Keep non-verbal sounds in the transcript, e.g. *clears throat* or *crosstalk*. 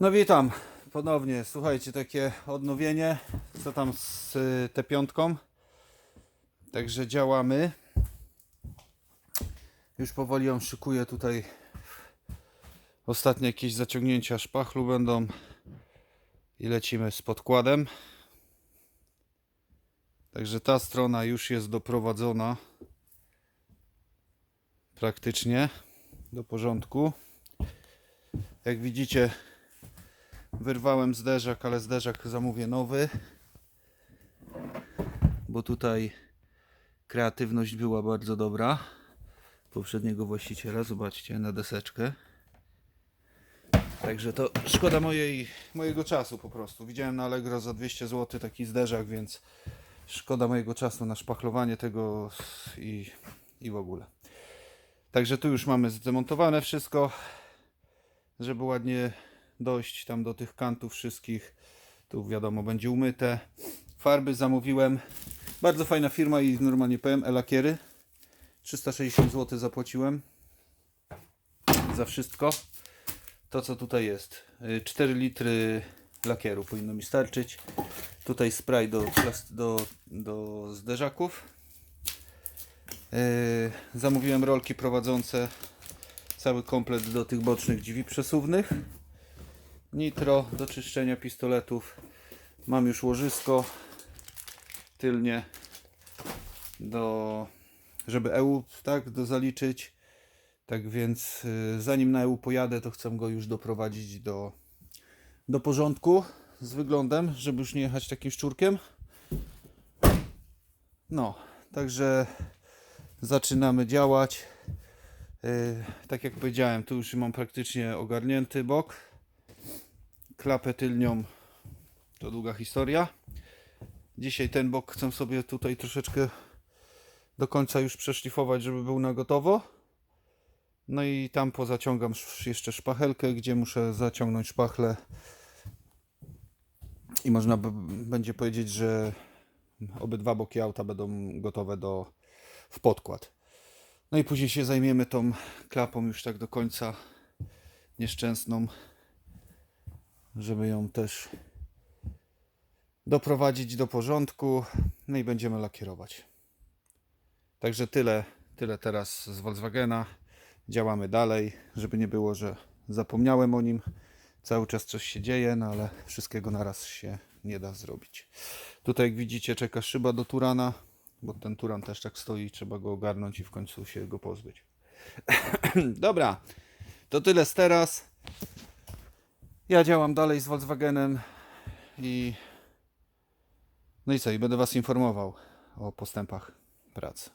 No witam ponownie. Słuchajcie, takie odnowienie. Co tam z y, T piątką? Także działamy. Już powoli ją szykuję tutaj. Ostatnie jakieś zaciągnięcia szpachlu będą. I lecimy z podkładem. Także ta strona już jest doprowadzona praktycznie do porządku. Jak widzicie, wyrwałem zderzak, ale zderzak zamówię nowy, bo tutaj kreatywność była bardzo dobra poprzedniego właściciela. Zobaczcie na deseczkę. Także to szkoda mojej, mojego czasu po prostu. Widziałem na Allegro za 200 zł taki zderzak, więc szkoda mojego czasu na szpachlowanie tego i, i w ogóle. Także tu już mamy zdemontowane wszystko, żeby ładnie dojść tam do tych kantów wszystkich. Tu wiadomo będzie umyte. Farby zamówiłem. Bardzo fajna firma i normalnie powiem, Elakiery. 360 zł zapłaciłem za wszystko. To co tutaj jest. Y, 4 litry lakieru powinno mi starczyć. Tutaj spray do, do, do zderzaków. Yy, zamówiłem rolki prowadzące cały komplet do tych bocznych drzwi przesuwnych. Nitro do czyszczenia pistoletów. Mam już łożysko tylnie do żeby EU tak do zaliczyć. Tak więc yy, zanim na EU pojadę, to chcę go już doprowadzić do, do porządku z wyglądem, żeby już nie jechać takim szczurkiem. No, także zaczynamy działać. Yy, tak jak powiedziałem, tu już mam praktycznie ogarnięty bok. Klapę tylnią to długa historia. Dzisiaj ten bok chcę sobie tutaj troszeczkę do końca już przeszlifować, żeby był na gotowo. No i tam pozaciągam sz- jeszcze szpachelkę, gdzie muszę zaciągnąć szpachlę. I można będzie powiedzieć, że obydwa boki auta będą gotowe do, w podkład. No i później się zajmiemy tą klapą już tak do końca nieszczęsną, żeby ją też doprowadzić do porządku. No i będziemy lakierować. Także tyle, tyle teraz z Volkswagena. Działamy dalej, żeby nie było, że zapomniałem o nim. Cały czas coś się dzieje, no ale wszystkiego naraz się nie da zrobić. Tutaj jak widzicie czeka szyba do Turana, bo ten Turan też tak stoi, trzeba go ogarnąć i w końcu się go pozbyć. *clears throat* Dobra, to tyle z teraz. Ja działam dalej z Volkswagenem i no i co, i będę Was informował o postępach pracy.